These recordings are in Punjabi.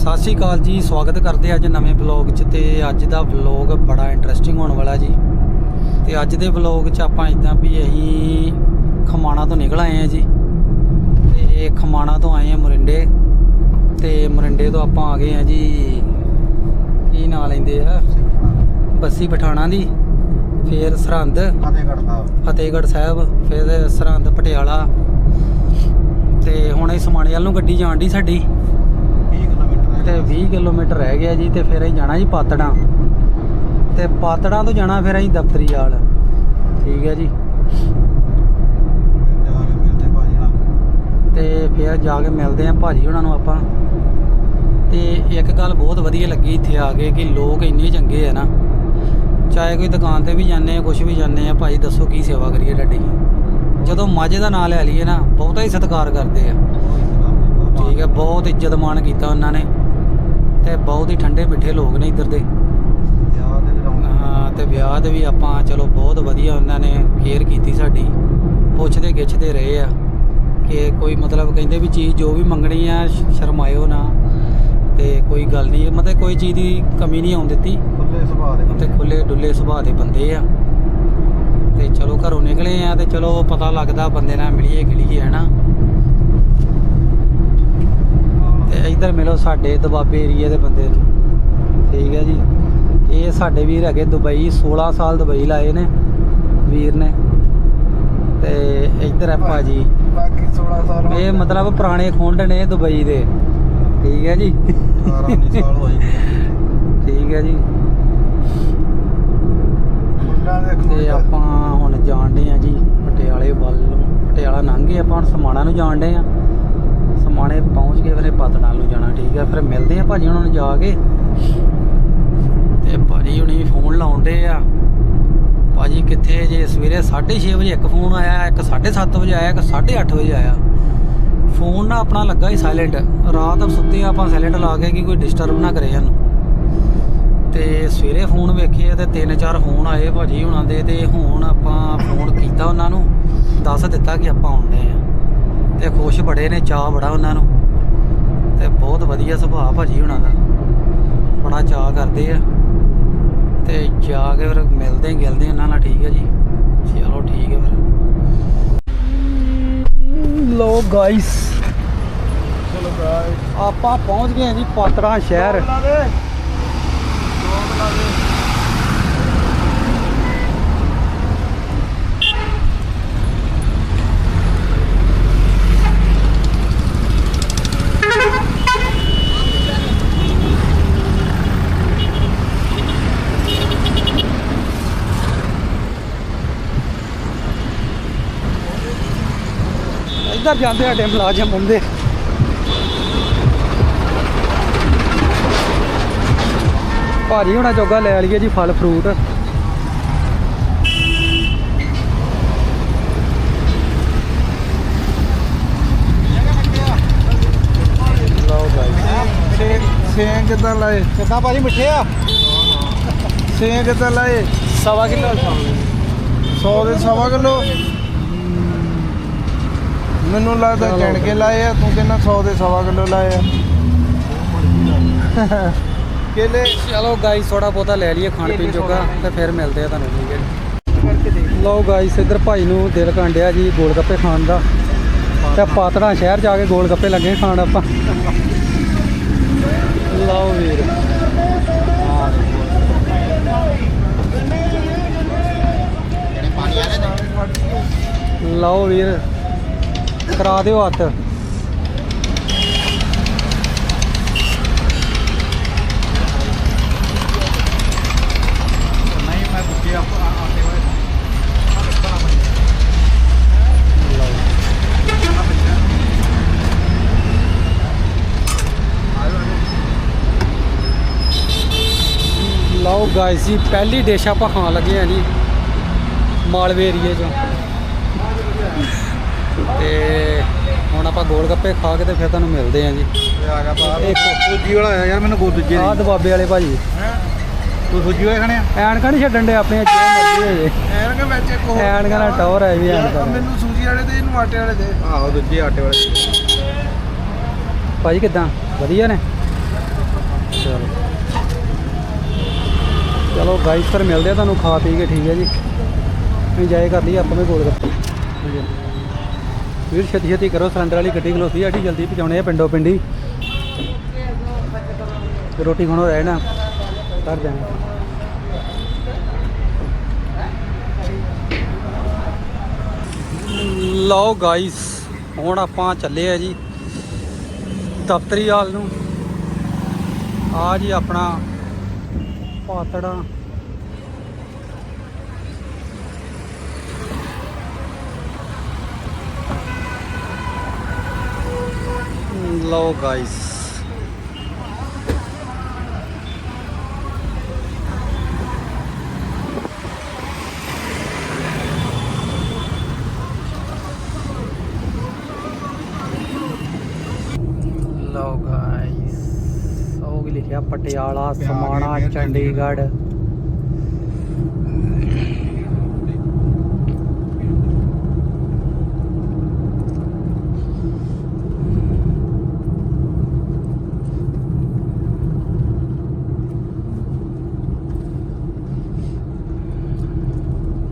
ਸਤਿ ਸ਼੍ਰੀ ਅਕਾਲ ਜੀ ਸਵਾਗਤ ਕਰਦੇ ਅੱਜ ਨਵੇਂ ਵਲੌਗ 'ਚ ਤੇ ਅੱਜ ਦਾ ਵਲੌਗ ਬੜਾ ਇੰਟਰਸਟਿੰਗ ਹੋਣ ਵਾਲਾ ਜੀ। ਤੇ ਅੱਜ ਦੇ ਵਲੌਗ 'ਚ ਆਪਾਂ ਇਦਾਂ ਵੀ ਅਸੀਂ ਖਮਾਣਾ ਤੋਂ ਨਿਕਲ ਆਏ ਆ ਜੀ। ਤੇ ਖਮਾਣਾ ਤੋਂ ਆਏ ਆ ਮਰਿੰਡੇ। ਤੇ ਮਰਿੰਡੇ ਤੋਂ ਆਪਾਂ ਆ ਗਏ ਆ ਜੀ ਕੀ ਨਾਂ ਲੈਂਦੇ ਆ? ਬੱਸੀ ਪਠਾਣਾ ਦੀ ਫੇਰ ਸਰਹੰਦ। ਫਤਿਹਗੜ੍ਹ ਸਾਹਿਬ। ਫਤਿਹਗੜ੍ਹ ਸਾਹਿਬ ਫਿਰ ਸਰਹੰਦ ਪਟਿਆਲਾ। ਤੇ ਹੁਣ ਇਹ ਸਮਾਣੇ ਵੱਲ ਨੂੰ ਗੱਡੀ ਜਾਣ ਦੀ ਸਾਡੀ। 20 ਕਿਲੋਮੀਟਰ ਤੇ 20 ਕਿਲੋਮੀਟਰ ਰਹਿ ਗਿਆ ਜੀ ਤੇ ਫਿਰ ਅਸੀਂ ਜਾਣਾ ਜੀ ਪਾਤੜਾਂ। ਤੇ ਪਾਤੜਾਂ ਤੋਂ ਜਾਣਾ ਫਿਰ ਅਸੀਂ ਦਫ਼ਤਰੀ ਵਾਲ ਠੀਕ ਹੈ ਜੀ। ਤੇ ਫਿਰ ਜਾ ਕੇ ਮਿਲਦੇ ਆਂ ਭਾਜੀ ਉਹਨਾਂ ਨੂੰ ਆਪਾਂ। ਤੇ ਇੱਕ ਗੱਲ ਬਹੁਤ ਵਧੀਆ ਲੱਗੀ ਇੱਥੇ ਆ ਕੇ ਕਿ ਲੋਕ ਇੰਨੇ ਚੰਗੇ ਆ ਨਾ। ਚਾਹੇ ਕੋਈ ਦੁਕਾਨ ਤੇ ਵੀ ਜਾਂਦੇ ਆ ਕੁਝ ਵੀ ਜਾਂਦੇ ਆ ਭਾਈ ਦੱਸੋ ਕੀ ਸੇਵਾ ਕਰੀਏ ਤੁਹਾਡੀ ਜਦੋਂ ਮਾਝੇ ਦਾ ਨਾਂ ਲੈ ਲਈਏ ਨਾ ਬਹੁਤਾ ਹੀ ਸਤਿਕਾਰ ਕਰਦੇ ਆ। ਠੀਕ ਹੈ ਬਹੁਤ ਇੱਜ਼ਤ ਮਾਣ ਕੀਤਾ ਉਹਨਾਂ ਨੇ। ਤੇ ਬਹੁਤ ਹੀ ਠੰਡੇ ਮਿੱਠੇ ਲੋਕ ਨੇ ਇੱਧਰ ਦੇ। ਹਾਂ ਤੇ ਵਿਆਹ ਦੇ ਵੀ ਆਪਾਂ ਚਲੋ ਬਹੁਤ ਵਧੀਆ ਉਹਨਾਂ ਨੇ ਕੇਅਰ ਕੀਤੀ ਸਾਡੀ। ਪੁੱਛਦੇ ਗਿੱਛਦੇ ਰਹੇ ਆ ਕਿ ਕੋਈ ਮਤਲਬ ਕਹਿੰਦੇ ਵੀ ਚੀਜ਼ ਜੋ ਵੀ ਮੰਗਣੀ ਆ ਸ਼ਰਮਾਇਓ ਨਾ। ਤੇ ਕੋਈ ਗੱਲ ਨਹੀਂ ਮਤਲਬ ਕੋਈ ਚੀਜ਼ ਦੀ ਕਮੀ ਨਹੀਂ ਆਉਣ ਦਿੱਤੀ। ਖੁੱਲੇ ਸੁਭਾਅ ਦੇ ਤੇ ਖੁੱਲੇ ਡੁੱਲੇ ਸੁਭਾਅ ਦੇ ਬੰਦੇ ਆ। ਤੇ ਚਲੋ ਘਰੋਂ ਨਿਕਲੇ ਆ ਤੇ ਚਲੋ ਪਤਾ ਲੱਗਦਾ ਬੰਦੇ ਨਾਲ ਮਿਲੀਏ ਗਿਲੀਏ ਹਨਾ ਤੇ ਇੱਧਰ ਮਿਲੋ ਸਾਡੇ ਦਬਾਬੇ ਏਰੀਆ ਦੇ ਬੰਦੇ ਨੂੰ। ਠੀਕ ਹੈ ਜੀ। ਇਹ ਸਾਡੇ ਵੀਰ ਹੈਗੇ ਦੁਬਈ 16 ਸਾਲ ਦੁਬਈ ਲਾਏ ਨੇ ਵੀਰ ਨੇ। ਤੇ ਇੱਧਰ ਹੈ ਭਾਜੀ। ਬਾਕੀ 16 ਸਾਲ ਇਹ ਮਤਲਬ ਪੁਰਾਣੇ ਖੁੰਡ ਨੇ ਦੁਬਈ ਦੇ। ਠੀਕ ਹੈ ਜੀ। 18 19 ਸਾਲ ਹੋਈ ਠੀਕ ਹੈ ਜੀ। ਤੇ ਆਪਾਂ ਹੁਣ ਜਾਣਦੇ ਆ ਜੀ ਪਟਿਆਲੇ ਵੱਲ ਨੂੰ। ਪਟਿਆਲਾ ਲੰਘ ਆਪਾਂ ਹੁਣ ਸਮਾਣਾ ਨੂੰ ਜਾਣਦੇ ਆ ਸਮਾਣੇ ਪਤਨਾਲ ਨੂੰ ਜਾਣਾ, ਠੀਕ ਹੈ ਫਿਰ ਮਿਲਦੇ ਆ ਭਾਜੀ ਉਹਨਾਂ ਨੂੰ ਜਾ ਕੇ। ਤੇ ਭਾਜੀ ਹੁਣੀ ਫੋਨ ਲਾਉਂਦੇ ਆ। ਭਾਜੀ ਕਿੱਥੇ ਜੇ ਸਵੇਰੇ 6:30 ਵਜੇ ਇੱਕ ਫੋਨ ਆਇਆ, ਇੱਕ 7:30 ਵਜੇ ਆਇਆ, ਇੱਕ 8:30 ਵਜੇ ਆਇਆ। ਫੋਨ ਨਾ ਆਪਣਾ ਲੱਗਾ ਹੀ ਸਾਇਲੈਂਟ ਰਾਤ ਸੁੱਤੇ ਆਪਾਂ ਸਾਇਲੈਂਟ ਲਾ ਕੇ ਕਿ ਕੋਈ ਡਿਸਟਰਬ ਨਾ ਕਰੇ ਸਾਨੂੰ। ਤੇ ਸਵੇਰੇ ਫੋਨ ਵੇਖੇ ਤੇ ਤਿੰਨ ਚਾਰ ਫੋਨ ਆਏ ਭਾਜੀ ਹੁਣਾਂ ਦੇ ਤੇ ਹੁਣ ਆਪਾਂ ਫੋਨ ਕੀਤਾ ਉਹਨਾਂ ਨੂੰ, ਦੱਸ ਦਿੱਤਾ ਕਿ ਆਪਾਂ ਆਉਂਦੇ ਆ। ਤੇ ਖੁਸ਼ ਬੜੇ ਨੇ ਚਾਹ ਬੜਾ ਉਹਨਾਂ ਨੂੰ। ਤੇ ਬਹੁਤ ਵਧੀਆ ਸੁਭਾਅ ਭਾਜੀ ਹੁਣਾਂ ਦਾ। ਬੜਾ ਚਾਹ ਕਰਦੇ ਆ। ਤੇ ਜਾ ਕੇ ਫਿਰ ਮਿਲਦੇ ਗਿਲਦੇ ਇਹਨਾਂ ਨਾਲ ਠੀਕ ਹੈ ਜੀ। ਚਲੋ ਠੀਕ ਹੈ ਫਿਰ। ਲੋ ਗਾਇਸ ਚਲੋ ਗਾਇਸ ਆਪਾਂ ਪਹੁੰਚ ਗਏ ਜੀ ਪਾਤੜਾ ਸ਼ਹਿਰ। ਇੱਧਰ ਜਾਂਦੇ ਸਾਡੇ ਮੁਲਾਜ਼ਮ ਬੰਦੇ ਭਾਜੀ ਹੁਣਾਂ ਜੋਗਾ ਲੈ ਲਈਏ ਜੀ ਫਲ ਫਰੂਟ। ਸੇਂ ਕਿੱਦਾਂ ਲਾਏ? ਕਿੱਦਾਂ ਭਾਜੀ ਮਿੱਠੇ ਆ? ਸੇਂ ਕਿੱਦਾਂ ਲਾਏ? ਸਵਾ ਕਿਲੋ। 100 ਦੇ ਸਵਾ ਕਿਲੋ? ਮੈਨੂੰ ਲੱਗਦਾ ਚਲੋ। ਗਿਣ ਕੇ ਲਾਏ ਆ ਤੂੰ ਕਹਿੰਦਾ 100 ਦੇ ਸਵਾ ਕਿਲੋ ਲਾਏ ਆ। ਕੇਲੇ। ਚਲੋ ਗਾਈਸ ਥੋੜਾ ਬਹੁਤਾ ਲੈ ਲਈਏ ਖਾਣ ਪੀਣ ਜੋਗਾ ਤੇ ਫਿਰ ਮਿਲਦੇ ਆ ਤੁਹਾਨੂੰ ਠੀਕ ਹੈ ਲਓ ਗਾਈਸ ਇੱਧਰ ਭਾਈ ਨੂੰ ਦਿਲ ਕਾਂਡਿਆ ਜੀ ਗੋਲ ਗੱਪੇ ਖਾਣ ਦਾ। ਤੇ ਪਾਤੜਾ। ਸ਼ਹਿਰ ਜਾ ਕੇ ਗੋਲ ਗੱਪੇ ਲੱਗੇ ਖਾਣ ਆਪਾਂ। ਲਓ ਵੀਰ। ਲਓ ਵੀਰ। ਕਰਾ ਦਿਓ ਹੱਥ। ਨਹੀਂ ਮੈਂ ਦੂਜੇ ਲਓ ਗਾਇਸ ਜੀ, ਪਹਿਲੀ ਡਿਸ਼ ਆਪਾਂ ਖਾਣ ਲੱਗੇ ਆ ਜੀ, ਮਾਲਵੇ ਏਰੀਏ ਚੋਂ। ਤੇ ਹੁਣ ਆਪਾਂ ਗੋਲ ਗੱਪੇ ਖਾ ਕੇ ਤੇ ਫਿਰ ਤੁਹਾਨੂੰ ਮਿਲਦੇ ਆ ਜੀ। ਆ ਗਿਆ ਬਾਹਰ। ਇੱਕ ਦੂਜੀ ਵਾਲਾ ਆਇਆ ਯਾਰ ਮੈਨੂੰ ਕੋ ਦੂਜੇ ਆਹ ਦਬਾਬੇ ਵਾਲੇ ਭਾਜੀ। ਤੂੰ ਦੂਜੀ ਵਾਲੇ ਖਾਣੇ ਐਨਕਾਂ ਨਹੀਂ ਛੱਡਣ ਦੇ ਆਪਣੇ ਜੇ ਮਰਜ਼ੀ ਹੋ ਜੇ। ਐਨ ਕਿ ਵਿੱਚ ਇੱਕ ਹੋਰ ਐਨਕਾਂ ਨਾਲ ਟੌਰ ਹੈ ਵੀ ਐਨਕਾਂ। ਮੈਨੂੰ ਸੂਜੀ ਵਾਲੇ ਤੇ ਇਹਨੂੰ ਆਟੇ ਵਾਲੇ ਦੇ। ਆਹੋ ਦੂਜੇ ਆਟੇ ਵਾਲੇ। ਭਾਜੀ ਕਿਦਾਂ? ਵਧੀਆ ਨੇ? ਚਲੋ। ਚਲੋ ਗਾਈਸ ਫਿਰ ਮਿਲਦੇ ਆ ਤੁਹਾਨੂੰ ਖਾ ਪੀ ਕੇ ਠੀਕ ਹੈ ਜੀ। ਇੰਜੋਏ ਕਰ ਲਈ ਆਪਾਂ ਵੀ ਗੋਲ ਗੱਪੇ। ਹਾਂਜੀ। ਵੀਰ, ਛੇਤੀ ਛੇਤੀ ਕਰੋ, ਸਿਲੰਡਰ ਵਾਲੀ ਗੱਡੀ ਖਲੋਤੀ ਆ ਜਲਦੀ ਪਹੁੰਚਾਉਣੇ ਆ ਪਿੰਡੋ ਪਿੰਡੀ। ਰੋਟੀ ਖਾਣੋ ਰਹਿ ਕਰ ਜਾਣਾ। ਲਓ ਗਾਇਸ ਹੁਣ ਆਪਾਂ ਚੱਲੇ ਆ ਜੀ ਦਫ਼ਤਰੀ ਹਾਲ ਨੂੰ। ਆ ਜੀ ਆਪਣਾ ਪਾਤੜਾ। ਲਓ ਗਾਈਸ ਲਓ ਗਾਈਸ ਉਹ ਲਿਖਿਆ ਪਟਿਆਲਾ ਸਮਾਣਾ ਚੰਡੀਗੜ੍ਹ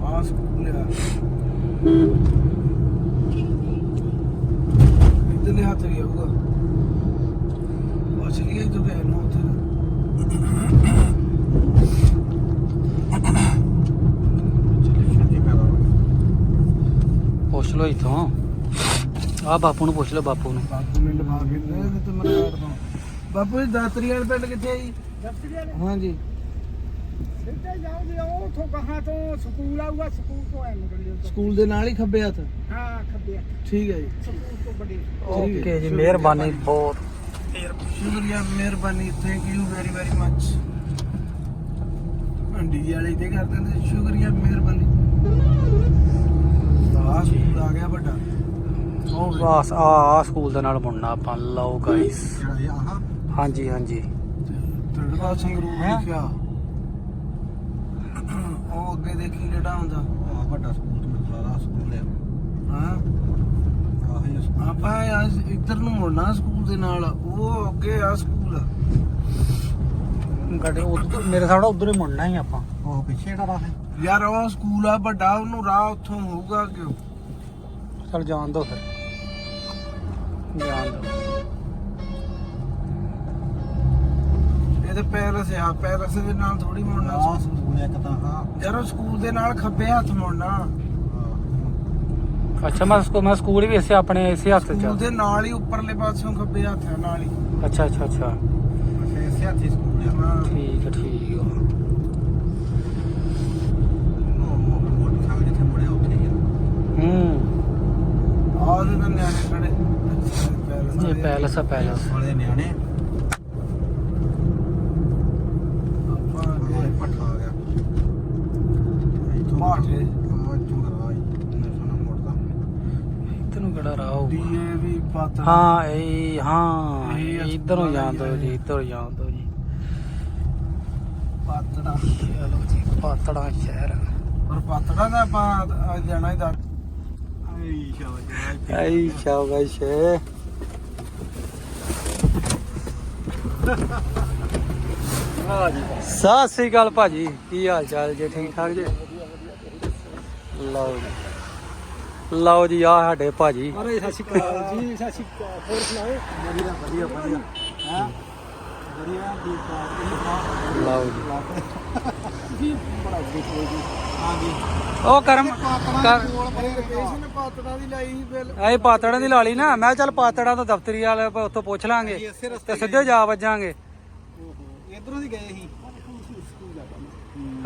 ਆ ਸਕੂਲ ਆ ਇਧਰਲੇ ਹੱਥ ਗਿਆ ਹੋਊਗਾ ਬਚ ਲਈ ਜੋ ਗਏ ਨਾ ਉੱਥੇ ਪੁੱਛ ਲਓ ਇਥੋਂ। ਆ ਬਾਪੂ ਨੂੰ ਪੁੱਛ ਲਓ ਬਾਪੂ ਨੂੰ। ਬਾਪੂ ਨੇ ਲਵਾ ਕੇ ਦੇ ਤੇ ਮੈਂ ਕਾਟ ਦਵਾਂ ਬਾਪੂ ਜੀ ਦਾਤਰੀ ਵਾਲੇ ਪਿੰਡ ਕਿੱਥੇ ਆ ਜੀ? ਹਾਂਜੀ। ਸਿੱਧੇ ਜਾਓਗੇ ਉਹ ਉਥੋਂ ਕਹਾਂ ਤੋਂ। ਸਕੂਲ ਆਊਗਾ ਸਕੂਲ ਤੋਂ ਐ ਨਿਕਲਿਓ ਸਕੂਲ ਦੇ ਨਾਲ ਹੀ ਖੱਬੇ ਹੱਥ? ਹਾਂ ਖੱਬੇ ਹੱਥ, ਠੀਕ ਹੈ ਜੀ। ਸਕੂਲ ਤੋਂ ਬੜੀ ਓਕੇ ਜੀ ਮਿਹਰਬਾਨੀ ਬਹੁਤ। ਸ਼ੁਕਰੀਆ ਮਿਹਰਬਾਨੀ। Thank you very very much ਮੰਡੀ ਵਾਲੇ ਤੇ ਕਰ ਦਿੰਦੇ ਸ਼ੁਕਰੀਆ ਮਿਹਰਬਾਨੀ। ਆ ਸਕੂਲ ਆ ਗਿਆ ਵੱਡਾ। ਉਹ ਵੇਖ। ਬਸ ਆ ਆ ਸਕੂਲ ਦੇ ਨਾਲ ਮੁੜਨਾ ਆਪਾਂ। ਲਓ ਗਾਈਸ ਜਿਹੜਾ ਇਹ ਆਹ। ਹਾਂਜੀ ਹਾਂਜੀ। ਤੜਵਾ ਸੰਗਰੂਰ ਹੈਂ? ਲਿਖਿਆ ਉਹ ਅੱਗੇ ਦੇਖੀ ਕਿਹੜਾ ਹੁੰਦਾ? ਆ ਵੱਡਾ ਸਕੂਲ ਤੇ ਸਾਰਾ ਸਕੂਲ ਹੈ ਹਾਂ? ਆਹੀ ਆ ਸਕੂਲ। ਆਪਾਂ ਅੱਜ ਇੱਧਰ ਨੂੰ ਮੁੜਨਾ ਸਕੂਲ ਦੇ ਨਾਲ। ਉਹ ਅੱਗੇ ਆ ਸਕੂਲ ਗੱਡੀ ਉੱਧਰ- ਮੇਰੇ ਸਾਹਮਣੇ ਉਧਰ ਹੀ ਮੁੜਨਾ ਹੀ ਆਪਾਂ। ਉਹ ਪਿੱਛੇ ਜਿਹੜਾ ਰਾਹ ਹੈ। ਯਾਰ ਉਹ ਸਕੂਲ ਆ ਵੱਡਾ ਉਹਨੂੰ ਰਾਹ ਉੱਥੋਂ ਹੋਊਗਾ ਕਿਉਂ? ਚਲ ਜਾਣ ਦੋ ਫਿਰ। ਜਾਣ ਦੋ। ਇਹ ਤੇ ਪੈਰਸ ਆ ਪੈਰਸ ਦੇ ਨਾਲ ਥੋੜੀ ਮੁੜਨਾ। ਆ ਸਕੂਲ ਇੱਕ ਤਾਂ ਹਾਂ। ਯਾਰ ਉਹ ਸਕੂਲ ਦੇ ਨਾਲ ਖੱਬੇ ਹੱਥ ਮੁੜਨਾ। ਅੱਛਾ ਮੈਂ ਸਕੂਲ ਮੈਂ ਸਕੂਲ ਵੀ ਇਸੇ ਆਪਣੇ ਇਸੇ ਹੱਥ ਸਕੂਲ ਚ ਦੇ ਨਾਲ ਹੀ ਉੱਪਰਲੇ ਪਾਸਿਓਂ ਖੱਬੇ ਹੱਥ ਆ ਨਾਲ ਹੀ। ਅੱਛਾ ਅੱਛਾ ਅੱਛਾ। ਅੱਛਾ ਇਸੇ ਹੱਥੀ ਸਕੂਲ ਆ। ਹਾਂ। ਠੀਕ ਹੈ ਠੀਕ ਆ ਉਹ ਮੋ- ਮੋਟਰਸਾਈਕਲ ਜਿੱਥੇ ਮੁੜਿਆ ਉੱਥੇ ਹੀ ਆ ਹੂੰ। ਆ ਉਹਦੇ ਨਾਲ ਨਿਆਣੇ ਖੜੇ ਅੱਛਾ, ਪੈਲਸ ਇਹ ਦੇ। ਪੈਲਸ ਆ ਪੈਲਸ। ਵਾਲੇ ਨਿਆਣੇ। ਆਪਾਂ ਆਹ ਅੱਗੇ ਪੱਠਾ ਆ ਗਿਆ। ਇੱਥੋਂ ਮਾਠੇ। ਆ ਇੱਥੋਂ ਕਰਾ ਇਹਨੇ ਸੋਨਾ ਮੋੜਦਾ ਤੈਨੂੰ ਕਿਹੜਾ ਰਾਹ ਹੋਊਗਾ? ਡੀਏਵੀ ਪਾਤਰ। ਹਾਂ ਇਹ ਹਾਂ ਇਹ ਇਧਰੋਂ ਸਕੂਲ ਜਾਣ ਦੋ ਵਾਲੀ ਜੀ ਇਧਰੋਂ ਜਾਣ ਦੋ ਜੀ। ਪਾਤੜਾ। ਚਲੋ ਜੀ ਪਾਤੜਾ ਸ਼ਹਿਰ। ਪਰ ਪਾਤੜਾ ਦਾ ਆਪਾਂ ਅੱਜ ਜਾਣਾ ਹੀ ਦੱਸ ਸ਼ਾਬਾਸ਼ ਆਈ ਸ਼ਾਬਾਸ਼ ਏ। ਸਤਿ ਸ੍ਰੀ ਅਕਾਲ ਭਾਜੀ ਕੀ ਹਾਲ ਚਾਲ ਜੀ ਠੀਕ ਠਾਕ ਜੀ ਲਓ ਜੀ ਲਓ ਜੀ ਆ ਸਾਡੇ ਭਾਜੀ ਅਰੇ ਸਤਿ ਸ਼੍ਰੀ ਅਕਾਲ ਜੀ ਸਤਿ ਸ਼੍ਰੀ ਅਕਾਲ ਹੋਰ ਸੁਣਾਓ? ਵਧੀਆ ਵਧੀਆ ਵਧੀਆ ਹਾਂ? ਵਧੀਆ ਠੀਕ ਠਾਕ ਲਓ ਜੀ ਜੀ ਬੜਾ ਜੀ ਹਾਂਜੀ। ਉਹ ਕਰਮ ਕਰ ਪਾਤੜਾ ਦੀ ਲਾਈ ਸੀ ਬਿੱਲ। ਇਹ ਪਾਤੜਾਂ ਦੀ ਲਾਲੀ ਨਾ ਮੈਂ ਚੱਲ ਪਾਤੜਾਂ ਤੋਂ ਦਫ਼ਤਰੀ ਵਾਲੇ ਆਪਾਂ ਉੱਥੋਂ ਪੁੱਛ ਲਾਂਗੇ ਇਸੇ ਤੇ ਸਿੱਧੇ ਜਾ ਵੱਜਾਂਗੇ। ਇਧਰੋਂ ਦੀ ਗਏ ਸੀ।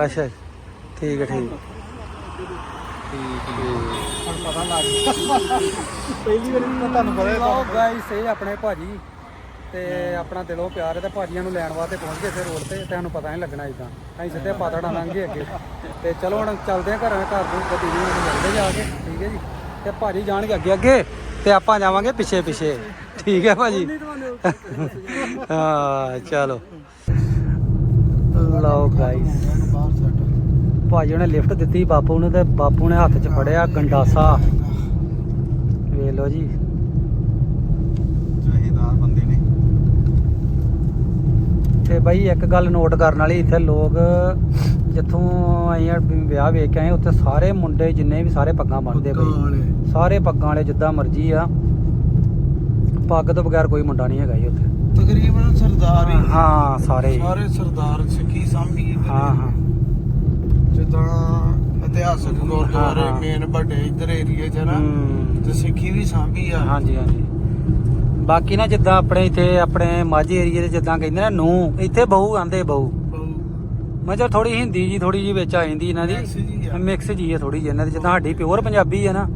ਅੱਛਾ ਠੀਕ ਹੈ ਠੀਕ। ਠੀਕ ਪਤਾ ਲੱਗ ਗਿਆ ਪਹਿਲੀ ਵਾਰੀ ਤਾਂ ਤੁਹਾਨੂੰ ਪਤਾ ਲਓ ਗਾਇਸ ਇਹ ਆਪਣੇ ਭਾਜੀ ਤੇ ਆਪਣਾ ਦਿਲੋਂ ਪਿਆਰ ਹੈ ਤੇ ਭਾਜੀਆਂ ਨੂੰ ਲੈਣ ਵਾਸਤੇ ਪਹੁੰਚ ਗਏ ਇੱਥੇ ਰੋਡ ਤੇ ਤੇ ਤੁਹਾਨੂੰ ਪਤਾ ਨਹੀਂ ਲੱਗਣਾ ਇਦਾਂ ਅਸੀਂ ਸਿੱਧੇ ਪਾਤੜਾ ਲੰਘੇ ਅੱਗੇ। ਤੇ ਚਲੋ ਹੁਣ ਚੱਲਦੇ ਆ ਘਰਾਂ ਘਰ ਨੂੰ ਗੱਡੀ ਨੂੰ ਮਿਲਦੇ ਜਾ ਕੇ ਠੀਕ ਹੈ ਜੀ? ਤੇ ਭਾਜੀ ਜਾਣਗੇ ਅੱਗੇ ਅੱਗੇ ਤੇ ਆਪਾਂ ਜਾਵਾਂਗੇ ਪਿੱਛੇ ਪਿੱਛੇ। ਠੀਕ ਹੈ ਭਾਜੀ? ਹਾਂ ਚਲੋ। ਲਓ ਗਾਇਸ ਭਾਜੀ ਉਹਨੇ ਲਿਫਟ ਦਿੱਤੀ ਬਾਪੂ ਨੂੰ ਤੇ ਬਾਪੂ ਨੇ ਹੱਥ 'ਚ ਫੜਿਆ ਗੰਡਾਸਾ। ਵੇਖ ਲਓ ਜੀ। ਚਾਹੀਦਾਰ ਬੰਦੇ ਨੇ। ਤੇ ਬਾਈ ਇੱਕ ਗੱਲ ਨੋਟ ਕਰਨ ਵਾਲੀ ਇੱਥੇ ਲੋਕ ਜਿੱਥੋਂ ਅਸੀਂ ਆ ਵਿਆਹ ਵੇਖ ਕੇ ਆਏ ਉੱਥੇ ਸਾਰੇ ਮੁੰਡੇ ਜਿੰਨੇ ਵੀ ਸਾਰੇ ਪੱਗਾਂ ਬੰਨ੍ਹਦੇ ਪੱਗਾਂ ਬਈ। ਵਾਲੇ। ਸਾਰੇ ਪੱਗਾਂ ਵਾਲੇ ਜਿੱਦਾਂ ਮਰਜ਼ੀ ਆ। ਪੱਗ ਤੋਂ ਬਗੈਰ ਕੋਈ ਮੁੰਡਾ ਨਹੀਂ ਹੈਗਾ ਜੀ ਉੱਥੇ। ਤਕਰੀਬਨ ਸਰਦਾਰ ਹੀ ਹਾਂ ਸਾਰੇ ਹੀ। ਸਾਰੇ ਸਰਦਾਰ ਸਿੱਖੀ ਸਾਂਭੀ ਹਾਂ ਹਾਂ। ਜਿੱਦਾਂ ਇਤਿਹਾਸਕ ਗੁਰਦੁਆਰੇ ਹਾਂ। ਮੇਨ ਵੱਡੇ ਇਧਰ ਏਰੀਏ 'ਚ ਨਾ ਹੂੰ। ਤੇ ਸਿੱਖੀ ਵੀ ਸਾਂਭੀ ਆ। ਹਾਂਜੀ ਹਾਂਜੀ। ਬਾਕੀ ਨਾ ਜਿੱਦਾਂ ਆਪਣੇ ਇੱਥੇ ਆਪਣੇ ਮਾਝੇ ਏਰੀਏ ਦੇ ਜਿੱਦਾਂ ਕਹਿੰਦੇ ਨੇ ਨੂੰ ਇੱਥੇ ਬਹੂ ਆਂਦੇ ਬਹੂ। ਬਹੁ- ਮੈਂ ਚਲ ਥੋੜੀ ਹਿੰਦੀ ਜੀ ਥੋੜੀ ਜੀ ਵਿੱਚ ਆ ਜਾਂਦੀ ਇਹਨਾਂ ਦੀ। ਮਿਕਸ ਜੀ ਹੈ ਥੋੜੀ ਜਿਹੀ ਇਹਨਾਂ ਦੀ। ਜਿੱਦਾਂ ਸਾਡੀ ਪਿਓਰ ਪੰਜਾਬੀ ਹੈ ਨਾ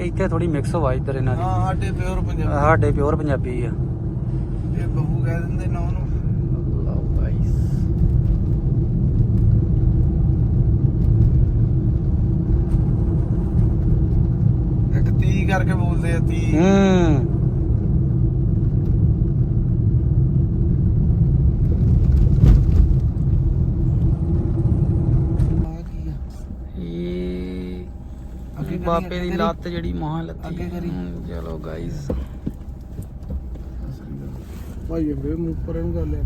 ਇੱਥੇ ਥੋੜੀ ਮਿਕਸ ਵਾ ਇੱਧਰ ਇਹਨਾਂ ਦੀ। ਹਾਂ ਸਾਡੇ ਪਿਓਰ ਪੰਜਾਬ। ਸਾਡੇ ਪਿਓਰ ਪੰਜਾਬੀ ਆ। ਇਹ ਬਹੂ ਕਹਿ ਦਿੰਦੇ ਨਾ ਉਹਨੂੰ। ਕਰਕੇ ਬੋਲਦੇ ਆ ਤੀ ਹੂੰ ਇਹ ਅੱਗੇ ਕਰੀ, ਬਾਪੇ ਦੀ ਲੱਤ ਜਿਹੜੀ ਮਾਂ ਲੱਤੀ। ਅੱਗੇ ਕਰੀ। ਹੂੰ, ਚਲੋ ਗਾਇਸ ਭਾਈ ਵੇ ਮੂੰਹ ਪਰ ਨੂੰ ਗੱਲ ਹੈ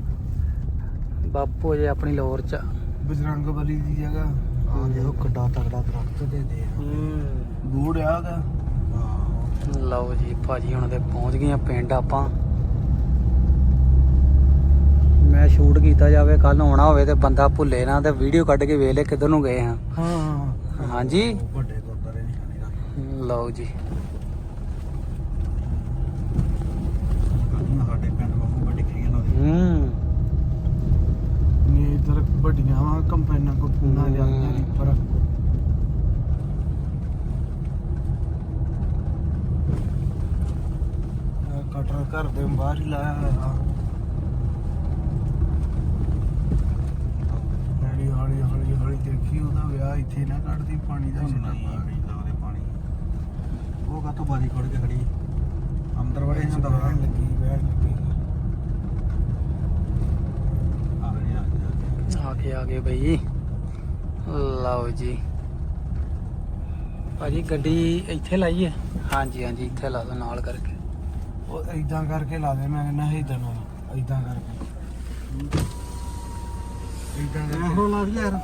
ਬਾਪੂ ਜੇ ਆਪਣੀ ਲੋਰ ਚ ਬਜਰੰਗ ਬਲੀ ਦੀ ਜਗ੍ਹਾ। ਆ ਦੇਖੋ ਕਿੱਡਾ ਤਗੜਾ ਦਰਖਤ ਦੇ ਦੇ ਹੂੰ ਬੂੜ ਆ ਦਾ ਲਓ ਜੀ ਭਾਜੀ ਹੁਣ ਤੇ ਪਹੁੰਚ ਗਏ ਆ ਪਿੰਡ ਆਪਾਂ। ਮੈਂ ਸ਼ੂਟ ਕੀਤਾ ਜਾਵੇ ਕੱਲ ਆਉਣਾ ਹੋਵੇ ਤੇ ਬੰਦਾ ਭੁੱਲੇ ਨਾ ਤੇ ਵੀਡੀਓ ਕੱਢ ਕੇ ਵੇਖ ਲੈ ਕਿੱਧਰ ਨੂੰ ਗਏ ਹਾਂ ਹਾਂ। ਹਾਂਜੀ? ਲਓ ਜੀ। ਸਾਡੇ ਪਿੰਡ ਵਾਂਗੂ ਵੱਡੀ ਖੀਆਂ ਨਾ ਹੂੰ। ਨੇ ਇਧਰ ਵੱਡੀਆਂ ਵਾ। ਜਾਂਦੀਆਂ ਰੀਪਰ ਕਟਰ ਘਰ ਦੇ ਬਾਹਰ ਹੀ ਲਾਇਆ ਹੋਇਆ ਹੌਲੀ ਹੌਲੀ ਹੌਲੀ ਹੌਲੀ ਦੇਖੀ ਉਹਦਾ ਵਿਆਹ ਇੱਥੇ ਨਾ ਕੱਢਦੀ ਪਾਣੀ ਦਾ ਪਾਣੀ ਉਹ ਕਾ ਤੋਂ ਬਾਰੀ ਖੋੜ ਕੇ ਖੜੀ? ਅੰਦਰ ਵੜੇ ਹਾਂ ਵੜਨ ਲੱਗੀ ਬੈਠ ਲੱਗੀ। ਆ ਗਿਆ ਆ ਆ ਗਏ। ਆ ਗਏ ਬਈ। ਲਓ ਜੀ। ਭਾਜੀ ਗੱਡੀ ਇੱਥੇ ਲਾਈਏ? ਹਾਂਜੀ ਹਾਂਜੀ ਇੱਥੇ ਲਾ ਦੋ ਨਾਲ ਕਰਕੇ। ਉਹ ਇਦਾਂ ਕਰਕੇ ਲਾ ਦੇ ਮੈਂ ਕਹਿੰਦਾ ਇਦਾਂ ਨਾਲ ਇਦਾਂ ਕਰਕੇ। ਇਦਾਂ ਕਰਕੇ। ਹੋ ਲਾ ਯਾਰ।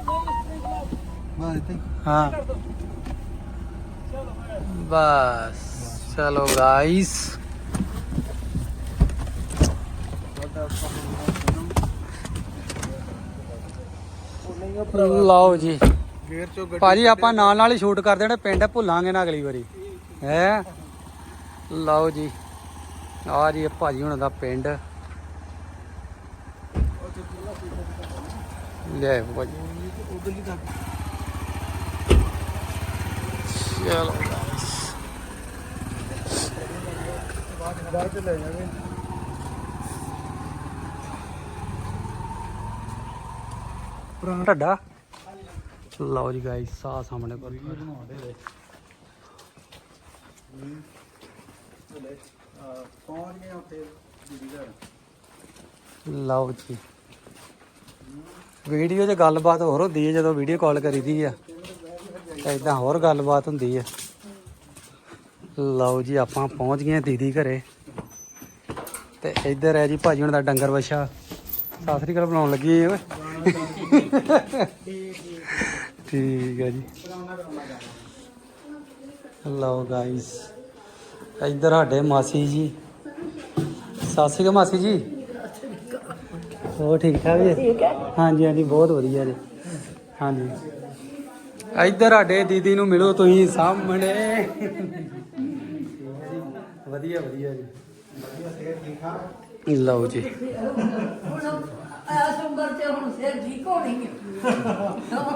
ਬਾਹਰ ਤੇ ਹਾਂ। ਬਸ, ਚਲੋ ਗਾਇਸ ਲਓ ਜੀ। ਗੇਅਰ ਚੋਂ ਭਾਜੀ, ਆਪਾਂ ਨਾਲ ਨਾਲ ਹੀ ਸ਼ੂਟ ਕਰ ਦੇਣਾ, ਪਿੰਡ ਭੁੱਲਾਂਗੇ ਨਾ ਅਗਲੀ ਵਾਰੀ। ਹੈ? ਲਓ ਜੀ। ਆ ਜੀ, ਭਾਜੀ ਹੁਣ ਦਾ ਪਿੰਡ। ਲੈ ਭਾਜੀ। ਚਲੋ। ਬਾਹਰ ਤੇ ਲੈ ਜਾਵੇ। ਪੁਰਾਣਾ ਢੱਡਾ ਲਓ ਜੀ ਗਾਇਸ ਆ ਸਾਹਮਣੇ ਕੋਲ। ਪਹੁੰਚ ਗਏ ਉੱਥੇ ਦੀਦੀ ਘਰ। ਲਓ ਜੀ। ਵੀਡੀਓ 'ਚ ਗੱਲਬਾਤ ਹੋਰ ਹੁੰਦੀ ਹੈ ਜਦੋਂ ਵੀਡੀਓ ਕਾਲ ਕਰੀਦੀ ਆ ਤਾਂ ਇਦਾਂ ਹੋਰ ਗੱਲਬਾਤ ਹੁੰਦੀ ਹੈ ਲਓ ਜੀ ਆਪਾਂ ਪਹੁੰਚ ਗਏ ਆ ਦੀਦੀ ਘਰੇ। ਤੇ ਇੱਧਰ ਹੈ ਜੀ ਭਾਜੀ ਹੁਣ ਦਾ ਡੰਗਰ ਵਛਾ। ਸਾਸਰੀ ਕਾਲ ਬਣਾਉਣ ਲੱਗੀ ਓਏ। ਠੀਕ ਹੈ ਜੀ। ਲਓ ਗਾਇਸ ਇੱਧਰ ਸਾਡੇ ਮਾਸੀ ਜੀ। ਸਾਸਰੀ ਕਾ ਮਾਸੀ ਜੀ। ਹੋਰ ਠੀਕ ਠਾਕ ਜੀ? ਹਾਂਜੀ ਹਾਂਜੀ ਬਹੁਤ ਵਧੀਆ ਜੀ। ਹਾਂਜੀ। ਇੱਧਰ ਸਾਡੇ ਦੀਦੀ ਨੂੰ ਮਿਲੋ ਤੁਸੀਂ ਸਾਹਮਣੇ। ਵਧੀਆ ਵਧੀਆ ਜੀ। ਲਓ ਜੀ। ਅਸੰਬਰ ਤੇ ਹੁਣ ਸਿਰ ਠੀਕ ਹੋਣੀ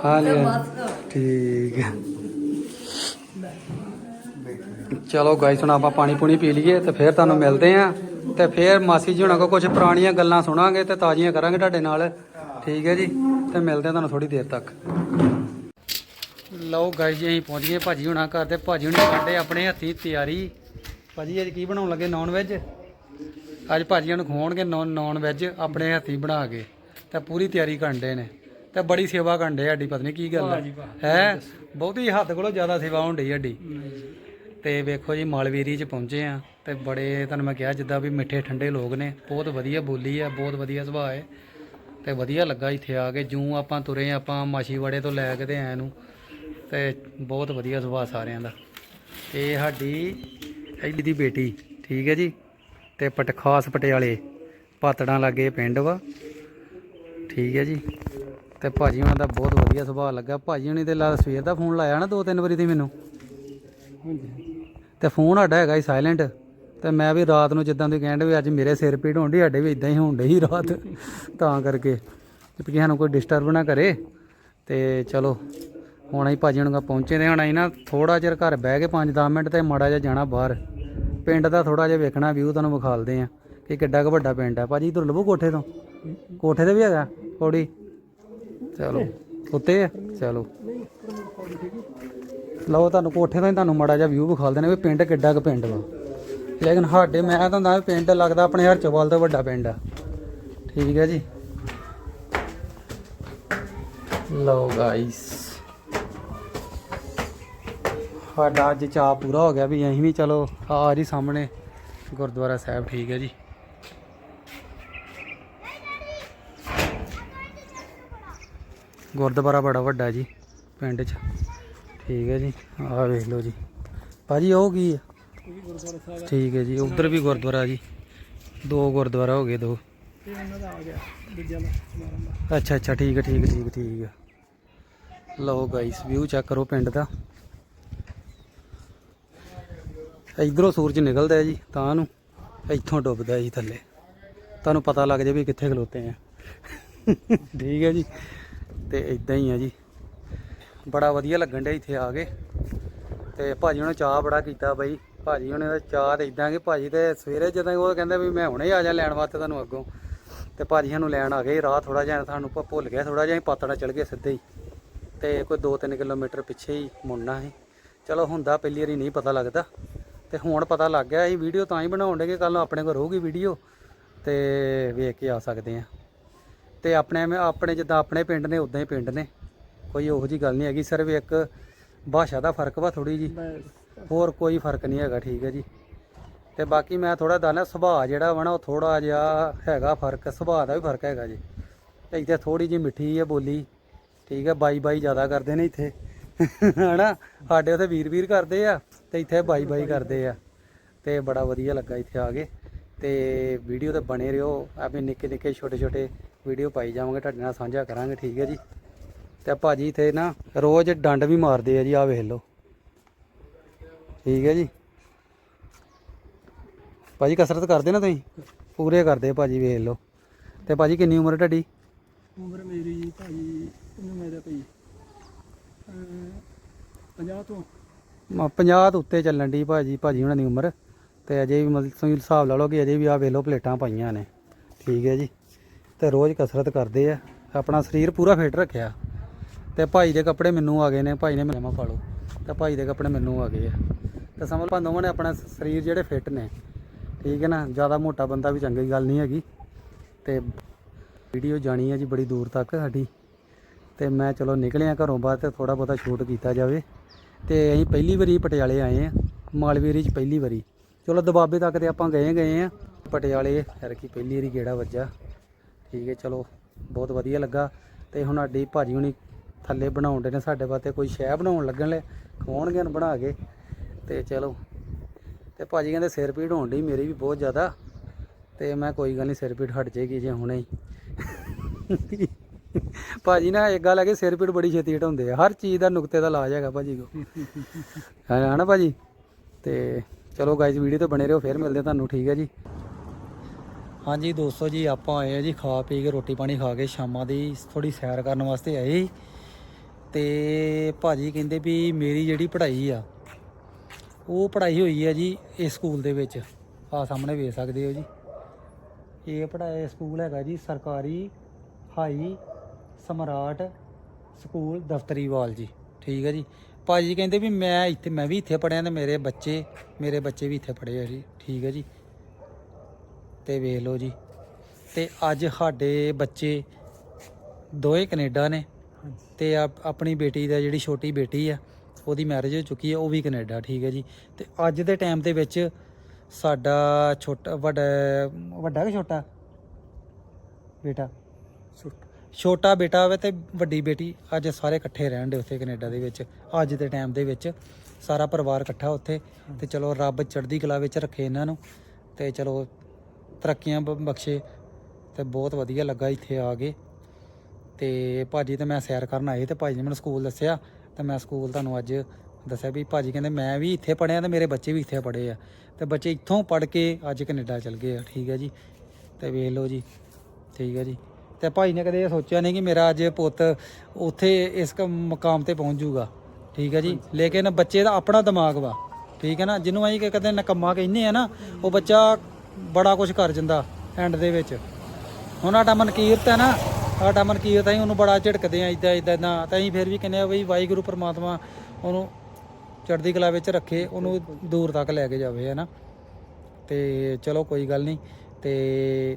ਹੈ ਠੀਕ ਹੈ ਚਲੋ ਗਾਇਸ ਹੁਣ ਆਪਾਂ ਪਾਣੀ ਪੂਣੀ ਪੀ ਲਈਏ ਤੇ ਫਿਰ ਤੁਹਾਨੂੰ ਮਿਲਦੇ ਆਂ ਤੇ ਫਿਰ ਮਾਸੀ ਜੀ ਹੁਣਾਂ ਕੋ ਕੁਝ ਪੁਰਾਣੀਆਂ ਗੱਲਾਂ ਸੁਣਾਂਗੇ ਤੇ ਤਾਜ਼ੀਆਂ ਕਰਾਂਗੇ ਤੁਹਾਡੇ ਨਾਲ। ਠੀਕ ਹੈ ਜੀ ਤੇ ਮਿਲਦੇ ਆਂ ਤੁਹਾਨੂੰ ਥੋੜੀ ਦੇਰ ਤੱਕ। ਲਓ ਗਾਇਸ ਜੀ ਅਸੀਂ ਪਹੁੰਚ ਗਏ ਭਾਜੀ ਹੁਣਾਂ ਘਰ ਤੇ। ਭਾਜੀ ਹੁਣੇ ਕੱਢੇ ਆਪਣੇ ਹੱਥੀਂ ਤਿਆਰੀ ਭਾਜੀ ਅੱਜ ਕੀ ਬਣਾਉਣ ਲੱਗੇ? ਨੌਨ ਵੈਜ ਅੱਜ ਭਾਜੀਆਂ ਨੂੰ ਖਵਾਉਣਗੇ ਨੌਨ ਵੈਜ ਆਪਣੇ ਹੱਥੀਂ ਬਣਾ ਕੇ। ਤੇ ਪੂਰੀ ਤਿਆਰੀ ਕਰਨ ਦੇ ਨੇ। ਤੇ ਬੜੀ ਸੇਵਾ ਕਰਨ ਦੇ ਸਾਡੀ ਪਤਾ ਨਹੀਂ ਕੀ ਗੱਲ ਹੈ? ਹੈ ਬਹੁਤੀ ਹੱਦ ਕੋਲੋਂ ਜ਼ਿਆਦਾ ਸੇਵਾ ਡਈ ਸਾਡੀ। ਤੇ ਵੇਖੋ ਜੀ ਮਾਲਵੀਰੀ ਚ ਪਹੁੰਚੇ ਆ। ਤੇ ਬੜੇ ਤੁਹਾਨੂੰ ਮੈਂ ਕਿਹਾ ਜਿੱਦਾਂ ਵੀ ਮਿੱਠੇ ਠੰਡੇ ਲੋਕ ਨੇ ਬਹੁਤ ਵਧੀਆ ਬੋਲੀ ਆ ਬਹੁਤ ਵਧੀਆ ਸੁਭਾਅ ਹੈ ਤੇ ਵਧੀਆ ਲੱਗਾ ਇੱਥੇ ਆ ਕੇ। ਜੂੰ ਆਪਾਂ ਤੁਰੇ ਆਪਾਂ ਮਾਛੀਵਾੜੇ ਤੋਂ ਲੈ ਕੇ ਤੇ ਐ ਨੂੰ। ਤੇ ਬਹੁਤ ਵਧੀਆ ਸੁਭਾਅ ਸਾਰਿਆਂ ਦਾ। ਇਹ ਸਾਡੀ ਐਡੀ ਦੀ ਬੇਟੀ, ਠੀਕ ਹੈ ਜੀ? ਤੇ ਪਟਖਾਸ ਪਟਿਆਲੇ ਪਾਤੜਾਂ ਲਾਗੇ ਪਿੰਡ ਵਾ। ਠੀਕ ਹੈ ਜੀ? ਤੇ ਭਾਜੀ ਉਹਨਾਂ ਦਾ ਬਹੁਤ ਵਧੀਆ ਸੁਭਾਅ ਲੱਗਾ। ਭਾਜੀ ਹੁਣੀ ਤੇ ਲਾ ਸਵੇਰ ਦਾ ਫੋਨ ਲਾਇਆ ਨਾ ਦੋ ਤਿੰਨ ਵਾਰੀ ਤੇ ਮੈਨੂੰ। ਤੇ ਫੋਨ ਸਾਡਾ ਹੈਗਾ ਹੀ ਸਾਇਲੈਂਟ ਤੇ ਮੈਂ ਵੀ ਰਾਤ ਨੂੰ ਜਿੱਦਾਂ ਤੁਸੀਂ ਕਹਿੰਦੇ ਵੀ ਅੱਜ ਮੇਰੇ ਸਿਰ ਪੀੜ ਹੋਣ ਡਈ, ਸਾਡੇ ਵੀ ਇਦਾਂ ਹੀ ਹੋਣ ਡਈ ਰਾਤ। ਤਾਂ ਕਰਕੇ ਕਿ ਸਾਨੂੰ ਕੋਈ ਡਿਸਟਰਬ ਨਾ ਕਰੇ। ਤੇ ਚਲੋ ਹੁਣ ਅਸੀਂ ਭਾਜੀ ਹੁਣ ਪਹੁੰਚੇ ਤੇ ਹੁਣ ਅਸੀਂ ਨਾ ਥੋੜਾ ਚਿਰ ਘਰ ਬਹਿ ਕੇ 5-10 ਮਿੰਟ ਤੇ ਮਾੜਾ ਜਿਹਾ ਜਾਣਾ ਬਾਹਰ। ਪਿੰਡ ਦਾ ਥੋੜਾ ਜਿਹਾ ਵੇਖਣਾ ਵਿਊ ਤੁਹਾਨੂੰ ਵਿਖਾਲਦੇ ਆ ਕਿ ਕਿੱਡਾ ਕੁ ਵੱਡਾ ਪਿੰਡ ਹੈ ਭਾਜੀ ਇਧਰ ਲੱਭੋ ਕੋਠੇ ਤੋਂ। ਕੋਠੇ ਤੇ ਵੀ ਹੈਗਾ ਪੌੜੀ? ਚਲੋ, ਉੱਤੇ ਆ? ਚਲੋ। ਲਓ ਤੁਹਾਨੂੰ ਕੋਠੇ ਤੋਂ ਹੀ ਤੁਹਾਨੂੰ ਮਾੜਾ ਜਿਹਾ ਵਿਊ ਵਿਖਾਲਦੇ ਨੇ ਵੀ ਪਿੰਡ ਕਿੱਡਾ ਕੁ ਪਿੰਡ ਵਾ। ਲੇਕਿਨ ਸਾਡੇ ਮੈਂ ਤਾਂ ਦੱਸਦਾ ਪਿੰਡ ਲੱਗਦਾ ਆਪਣੇ ਹਰਚੋਵਾਲ ਤੋਂ ਵੱਡਾ ਪਿੰਡ ਆ। ਠੀਕ ਹੈ ਜੀ। ਲਓ ਗਾਇਸ ਸਾਡਾ ਅੱਜ ਚਾਅ ਪੂਰਾ ਹੋ ਗਿਆ ਵੀ ਅਸੀਂ ਵੀ ਚਲੋ ਆ ਜੀ ਸਾਹਮਣੇ। ਗੁਰਦੁਆਰਾ ਸਾਹਿਬ ਠੀਕ ਹੈ ਜੀ। ਗੁਰਦੁਆਰਾ ਬੜਾ ਵੱਡਾ ਜੀ ਪਿੰਡ 'ਚ। ਠੀਕ ਹੈ ਜੀ ਆਹ ਵੇਖ ਲਓ ਜੀ। ਭਾਜੀ ਉਹ ਕੀ ਆ? ਠੀਕ ਹੈ ਜੀ ਉਧਰ ਵੀ ਗੁਰਦੁਆਰਾ ਜੀ। ਦੋ ਗੁਰਦੁਆਰਾ ਹੋ ਗਏ ਦੋ। ਅੱਛਾ ਅੱਛਾ ਠੀਕ ਹੈ ਠੀਕ ਹੈ, ਠੀਕ ਠੀਕ ਹੈ। ਲਓ ਗਾਇਸ ਵਿਊ ਚੈੱਕ ਕਰੋ ਪਿੰਡ ਦਾ। ਇਧਰੋਂ ਸੂਰਜ ਨਿਕਲਦਾ ਜੀ, ਤਾਂ ਨੂੰ ਇੱਥੋਂ ਡੁੱਬਦਾ ਜੀ ਥੱਲੇ। ਤੁਹਾਨੂੰ ਪਤਾ ਲੱਗ ਜਾਵੇ ਕਿੱਥੇ ਖਲੋਤੇ ਆ। ਠੀਕ ਹੈ ਜੀ। ਤੇ ਇਦਾਂ ਹੀ ਆ ਜੀ। ਬੜਾ ਵਧੀਆ ਲੱਗਣ ਡਿਆ ਇੱਥੇ ਆ ਕੇ। ਤੇ ਭਾਜੀ ਉਹਨੇ ਚਾਹ ਬੜਾ ਕੀਤਾ ਬਾਈ। ਭਾਜੀ ਉਹਨੇ ਦਾ ਚਾਹ ਤੇ ਇਦਾਂ ਕਿ ਭਾਜੀ ਤੇ ਸਵੇਰੇ ਜਦੋਂ ਉਹ ਕਹਿੰਦੇ ਵੀ ਮੈਂ ਹੁਣੇ ਆ ਜਾ ਲੈਣ ਵਾਸਤੇ ਤੁਹਾਨੂੰ ਅੱਗੋਂ। ਤੇ ਭਾਜੀ ਸਾਨੂੰ ਲੈਣ ਆ ਗਏ, ਰਾਹ ਥੋੜਾ ਜਿਹਾ ਸਾਨੂੰ ਭੁੱਲ ਗਿਆ ਥੋੜਾ ਜਿਹਾ, ਅਸੀਂ ਪਾਤੜਾ ਚਲ ਗਏ ਸਿੱਧੇ ਹੀ। ਤੇ ਕੋਈ 2-3 ਕਿਲੋਮੀਟਰ ਪਿੱਛੇ ਹੀ ਮੁੜਨਾ ਸੀ। ਚਲੋ ਹੁੰਦਾ, ਪਹਿਲੀ ਵਾਰੀ ਨਹੀਂ ਪਤਾ ਲੱਗਦਾ। ਤੇ ਹੁਣ ਪਤਾ ਲੱਗ ਗਿਆ ਅਸੀਂ ਵੀਡੀਓ ਤਾਂ ਹੀ ਬਣਾਉਣ ਡੇ ਕਿ ਕੱਲ ਆਪਣੇ ਕੋਲ ਰਹੂਗੀ ਵੀਡੀਓ ਤੇ ਵੇਖ ਕੇ ਆ ਸਕਦੇ ਆ ਤੇ ਆਪਣੇ ਆਪਣੇ ਜਿੱਦਾਂ ਆਪਣੇ ਪਿੰਡ ਨੇ ਉਦਾਂ ਹੀ ਪਿੰਡ ਨੇ। ਕੋਈ ਉਹੋ ਜੀ ਗੱਲ ਨਹੀਂ ਹੈਗੀ ਸਿਰਫ ਇੱਕ ਭਾਸ਼ਾ ਦਾ ਫ਼ਰਕ ਵਾ ਥੋੜੀ ਜੀ ਹੋਰ ਕੋਈ ਫ਼ਰਕ ਨਹੀਂ ਹੈਗਾ ਠੀਕ ਹੈ ਜੀ। ਤੇ ਬਾਕੀ ਮੈਂ ਥੋੜਾ ਦੱਸਣਾ ਸੁਭਾਅ ਜਿਹੜਾ ਵਾ ਨਾ ਉਹ ਥੋੜਾ ਜਿਹਾ ਹੈਗਾ ਫ਼ਰਕ ਸੁਭਾਅ ਦਾ ਵੀ ਫ਼ਰਕ ਹੈਗਾ ਜੀ। ਇੱਥੇ ਥੋੜੀ ਜੀ ਮਿੱਠੀ ਹੈ ਬੋਲੀ ਠੀਕ ਹੈ ਬਾਈ ਬਾਈ ਜ਼ਿਆਦਾ ਕਰਦੇ ਨੇ ਇੱਥੇ। ਹਨਾ? ਸਾਡੇ ਉੱਥੇ ਵੀਰ ਵੀਰ ਕਰਦੇ ਆ ਤੇ ਇੱਥੇ ਬਾਈ ਬਾਈ ਕਰਦੇ ਆ। ਤੇ ਬੜਾ ਵਧੀਆ ਲੱਗਾ ਇੱਥੇ ਆ ਕੇ। ਤੇ ਵੀਡੀਓ ਤੇ ਬਣੇ ਰਹੋ। ਆਪੇ ਨਿੱਕੇ ਨਿੱਕੇ ਛੋਟੇ ਛੋਟੇ ਵੀਡੀਓ ਪਾਈ ਜਾਵਾਂਗੇ। ਤੁਹਾਡੇ ਨਾਲ ਸਾਂਝਾ ਕਰਾਂਗੇ, ਠੀਕ ਹੈ ਜੀ? ਤੇ ਭਾਜੀ ਇੱਥੇ ਨਾ ਰੋਜ਼ ਡੰਡ ਵੀ ਮਾਰਦੇ ਆ ਜੀ ਆ ਵੇਖ ਲਓ। ਠੀਕ ਹੈ ਜੀ? ਭਾਜੀ ਕਸਰਤ ਕਰਦੇ ਨਾ ਤੁਸੀਂ? ਪੂਰੇ ਕਰਦੇ ਆ ਭਾਜੀ, ਵੇਖ ਲਓ। ਤੇ ਭਾਜੀ ਕਿੰਨੀ ਉਮਰ ਹੈ ਤੁਹਾਡੀ? ਉਮਰ ਮੇਰੀ ਭਾਈ ਇਹਨੂੰ ਮੇਰੇ ਭਾਈ 50 ਤੋਂ? ਮ- 50 ਤੋਂ ਉੱਤੇ ਚੱਲਣ ਦੀ ਭਾਜੀ ਭਾਜੀ ਉਹਨਾਂ ਦੀ ਉਮਰ। ਤੇ ਅਜੇ ਵੀ ਮਤਲਬ ਤੁਸੀਂ ਹਿਸਾਬ ਲਾ ਲਓ ਕਿ ਅਜੇ ਵੀ ਆ ਵੇਲੋ ਪਲੇਟਾਂ ਪਾਈਆਂ ਨੇ। ਠੀਕ ਹੈ ਜੀ। ਤੇ ਰੋਜ਼ ਕਸਰਤ ਕਰਦੇ ਆ। ਆਪਣਾ ਸਰੀਰ ਪੂਰਾ ਫਿੱਟ ਰੱਖਿਆ। ਤੇ ਭਾਈ ਦੇ ਕੱਪੜੇ ਮੈਨੂੰ ਆ ਗਏ ਨੇ। ਭਾਈ ਨੇ ਮੈਂ ਪਾ ਲਓ। ਤੇ ਭਾਈ ਦੇ ਕੱਪੜੇ ਮੈਨੂੰ ਆ ਗਏ ਆ। ਤੇ ਸਮਝ ਲਓ ਦੋਵਾਂ ਨੇ ਆਪਣਾ ਸਰੀਰ ਜਿਹੜੇ ਫਿੱਟ ਨੇ। ਠੀਕ ਹੈ ਨਾ? ਜ਼ਿਆਦਾ ਮੋਟਾ ਬੰਦਾ ਵੀ ਚੰਗੀ ਗੱਲ ਨਹੀਂ ਹੈਗੀ। ਤੇ ਵੀਡੀਓ ਜਾਣੀ ਹੈ ਜੀ ਬੜੀ ਦੂਰ ਤੱਕ ਸਾਡੀ। ਤੇ ਮੈਂ ਚਲੋ ਨਿਕਲਿਆ ਘਰੋਂ ਬਾਅਦ ਤੇ ਥੋੜਾ ਬਹੁਤਾ ਸ਼ੂਟ ਕੀਤਾ ਜਾਵੇ। ਤੇ ਅਸੀਂ ਪਹਿਲੀ ਵਾਰੀ ਪਟਿਆਲੇ ਆਏ ਆ ਮਾਲਵੇਰੀ ਚ ਪਹਿਲੀ ਵਾਰੀ। ਚਲੋ ਦਬਾਬੇ ਤੱਕ ਤੇ ਆਪਾਂ ਗਏ ਗਏ ਆ ਪਟਿਆਲੇ ਯਾਰ ਕੀ ਪਹਿਲੀ ਵਾਰੀ ਗੇੜਾ ਵੱਜਾ ਠੀਕ ਹੈ, ਚਲੋ ਬਹੁਤ ਵਧੀਆ ਲੱਗਾ। ਤੇ ਹੁਣ ਸਾਡੀ ਭਾਜੀ ਹੁਣੀ ਥੱਲੇ ਬਣਾਉਣ ਦੇ ਨੇ ਸਾਡੇ ਵਾਸਤੇ ਕੋਈ ਸ਼ੈ ਬਣਾਉਣ ਲੱਗਣ ਲੈ ਖਵਾਉਣਗੇ ਨਾ ਬਣਾ ਕੇ। ਤੇ ਚਲੋ, ਤੇ ਭਾਜੀ ਕਹਿੰਦੇ ਸਿਰ ਪੀੜ ਹੋਣ ਡਈ ਮੇਰੀ ਵੀ ਬਹੁਤ ਜ਼ਿਆਦਾ। ਤੇ ਮੈਂ ਕੋਈ ਗੱਲ ਨਹੀਂ ਸਿਰ ਪੀੜ ਹਟ ਜਾਏਗੀ ਜੇ ਹੁਣੇ ਹੀ। ਭਾਜੀ ਨਾ ਇੱਕ ਗੱਲ ਹੈ ਕਿ ਸਿਰ ਪੀੜ ਬੜੀ ਛੇਤੀ ਹਟਾਉਂਦੇ ਆ। ਹਰ ਚੀਜ਼ ਦਾ ਨੁਕਤੇ ਦਾ ਇਲਾਜ ਹੈਗਾ ਭਾਜੀ ਕੋ ਹੈ ਨਾ ਭਾਜੀ? ਤੇ ਚਲੋ ਗਾਇਜ਼ ਵੀਡੀਓ ਤੇ ਬਣੇ ਰਹੋ, ਫਿਰ ਮਿਲਦੇ ਆ ਤੁਹਾਨੂੰ, ਠੀਕ ਹੈ ਜੀ? ਹਾਂਜੀ ਦੋਸਤੋ ਜੀ, ਆਪਾਂ ਆਏ ਆ ਜੀ, ਖਾ ਪੀ ਕੇ ਰੋਟੀ ਪਾਣੀ ਖਾ ਕੇ ਸ਼ਾਮਾਂ ਦੀ ਥੋੜੀ ਸੈਰ ਕਰਨ ਵਾਸਤੇ ਆਏ ਸੀ। ਤੇ ਭਾਜੀ ਕਹਿੰਦੇ ਵੀ ਮੇਰੀ ਜਿਹੜੀ ਪੜ੍ਹਾਈ ਆ, ਉਹ ਪੜ੍ਹਾਈ ਹੋਈ ਹੈ ਜੀ ਇਸ ਸਕੂਲ ਦੇ ਵਿੱਚ। ਆ ਸਾਹਮਣੇ ਵੇਖ ਸਕਦੇ ਹੋ ਜੀ। ਇਹ ਪੜ੍ਹਾਇਆ ਸਕੂਲ ਹੈਗਾ ਜੀ, ਸਰਕਾਰੀ ਹਾਈ ਸਮਰਾਟ ਸਕੂਲ ਦਫਤਰੀਵਾਲ ਜੀ, ਠੀਕ ਹੈ ਜੀ। ਭਾਜੀ ਕਹਿੰਦੇ ਵੀ ਮੈਂ ਇੱਥੇ, ਮੈਂ ਵੀ ਇੱਥੇ ਪੜ੍ਹਿਆ ਤੇ ਮੇਰੇ ਬੱਚੇ ਮੇਰੇ ਬੱਚੇ ਵੀ ਇੱਥੇ ਪੜ੍ਹੇ ਆ ਜੀ, ਠੀਕ ਹੈ ਜੀ। ਤੇ ਵੇਖ ਲਓ ਜੀ, ਤੇ ਅੱਜ ਸਾਡੇ ਬੱਚੇ ਦੋਏ ਕੈਨੇਡਾ ਨੇ ਤੇ ਆਪਣੀ ਬੇਟੀ ਦਾ ਜਿਹੜੀ ਛੋਟੀ ਬੇਟੀ ਆ, ਉਹਦੀ ਮੈਰਿਜ ਹੋ ਚੁੱਕੀ ਹੈ ਉਹ ਵੀ ਕੈਨੇਡਾ, ਠੀਕ ਹੈ ਜੀ। ਤੇ ਅੱਜ ਦੇ ਟਾਈਮ ਦੇ ਵਿੱਚ ਸਾਡਾ ਛੋਟਾ, ਵੱਡਾ ਵੱਡਾ ਕਿ ਛੋਟਾ? ਬੇਟਾ? ਛੋਟਾ। ਛੋਟਾ ਬੇਟਾ ਹੋਵੇ ਤੇ ਵੱਡੀ ਬੇਟੀ, ਅੱਜ ਸਾਰੇ ਇਕੱਠੇ ਰਹਿਣ ਦੇ ਉੱਥੇ ਕੈਨੇਡਾ ਦੇ ਵਿੱਚ, ਅੱਜ ਦੇ ਟਾਈਮ ਦੇ ਵਿੱਚ, ਸਾਰਾ ਪਰਿਵਾਰ ਇਕੱਠਾ ਉੱਥੇ, ਤੇ ਚਲੋ ਰੱਬ ਚੜ੍ਹਦੀ ਕਲਾ ਵਿੱਚ ਰੱਖੇ ਇਹਨਾਂ ਨੂੰ, ਤੇ ਚਲੋ ਤਰੱਕੀਆਂ ਬ- ਬਖਸ਼ੇ, ਤੇ ਬਹੁਤ ਵਧੀਆ ਲੱਗਾ ਇੱਥੇ ਆ ਕੇ। ਤੇ ਭਾਜੀ ਤੇ ਮੈਂ ਸੈਰ ਕਰਨ ਆਏ, ਤੇ ਭਾਜੀ ਨੇ ਮੈਨੂੰ ਸਕੂਲ ਦੱਸਿਆ, ਤੇ ਮੈਂ ਸਕੂਲ ਤੁਹਾਨੂੰ ਅੱਜ ਦੱਸਿਆ ਵੀ ਭਾਜੀ ਕਹਿੰਦੇ ਮੈਂ ਵੀ ਇੱਥੇ ਪੜ੍ਹਿਆ ਤੇ ਮੇਰੇ ਬੱਚੇ ਵੀ ਇੱਥੇ ਪੜ੍ਹੇ ਆ। ਤੇ ਬੱਚੇ ਇੱਥੋਂ ਪੜ੍ਹ ਕੇ ਅੱਜ ਕੈਨੇਡਾ ਚਲ ਗਏ ਆ, ਠੀਕ ਹੈ ਜੀ। ਤੇ ਵੇਖ ਲਓ ਜੀ, ਠੀਕ ਹੈ ਜੀ। ਤੇ ਭਾਈ ਨੇ ਕਦੇ ਇਹ ਸੋਚਿਆ ਨਹੀਂ ਕਿ ਮੇਰਾ ਅੱਜ ਪੁੱਤ ਉੱਥੇ ਇਸ ਮੁਕਾਮ ਤੇ ਪਹੁੰਚ ਜਾਊਗਾ। ਠੀਕ ਹੈ ਜੀ? ਲੇਕਿਨ ਬੱਚੇ ਦਾ ਆਪਣਾ ਦਿਮਾਗ ਵਾ। ਠੀਕ ਹੈ ਨਾ? ਜਿਹਨੂੰ ਅਸੀਂ ਕਦੇ ਨਕਮਾ ਕਹਿੰਦੇ ਆ ਨਾ ਉਹ ਬੱਚਾ ਬੜਾ ਕੁਝ ਕਰ ਜਾਂਦਾ ਐਂਡ ਦੇ ਵਿੱਚ। ਹੁਣ ਸਾਡਾ ਮਨਕੀਰਤ ਹੈ ਨਾ ਸਾਡਾ ਮਨਕੀਰਤ ਅਸੀਂ ਉਹਨੂੰ ਬੜਾ ਝਿੜਕਦੇ ਆ ਇਦਾਂ ਇਦਾਂ ਨਾ ਤਾਂ ਅਸੀਂ ਫਿਰ ਵੀ ਕਹਿੰਦੇ ਆ ਬਈ ਵਾਹਿਗੁਰੂ ਪ੍ਰਮਾਤਮਾ ਉਹਨੂੰ ਚੜ੍ਹਦੀ ਕਲਾ ਵਿੱਚ ਰੱਖੇ ਉਹਨੂੰ ਦੂਰ ਤੱਕ ਲੈ ਕੇ ਜਾਵੇ ਹੈ ਨਾ? ਤੇ ਚਲੋ ਕੋਈ ਗੱਲ ਨਹੀਂ। ਤੇ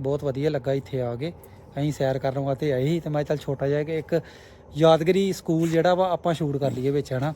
ਬਹੁਤ ਵਧੀਆ ਲੱਗਾ ਇੱਥੇ ਆ ਕੇ। ਅਸੀਂ ਸੈਰ ਕਰਨ ਵਾਸਤੇ ਆਏ ਸੀ ਤੇ ਮੈਂ ਚੱਲ ਛੋਟਾ ਜਿਹਾ ਕਿ ਇੱਕ ਯਾਦਗਰੀ ਸਕੂਲ ਜਿਹੜਾ ਵਾ ਆਪਾਂ ਸ਼ੂਟ ਕਰ ਲਈਏ ਵਿੱਚ, ਹਨਾ?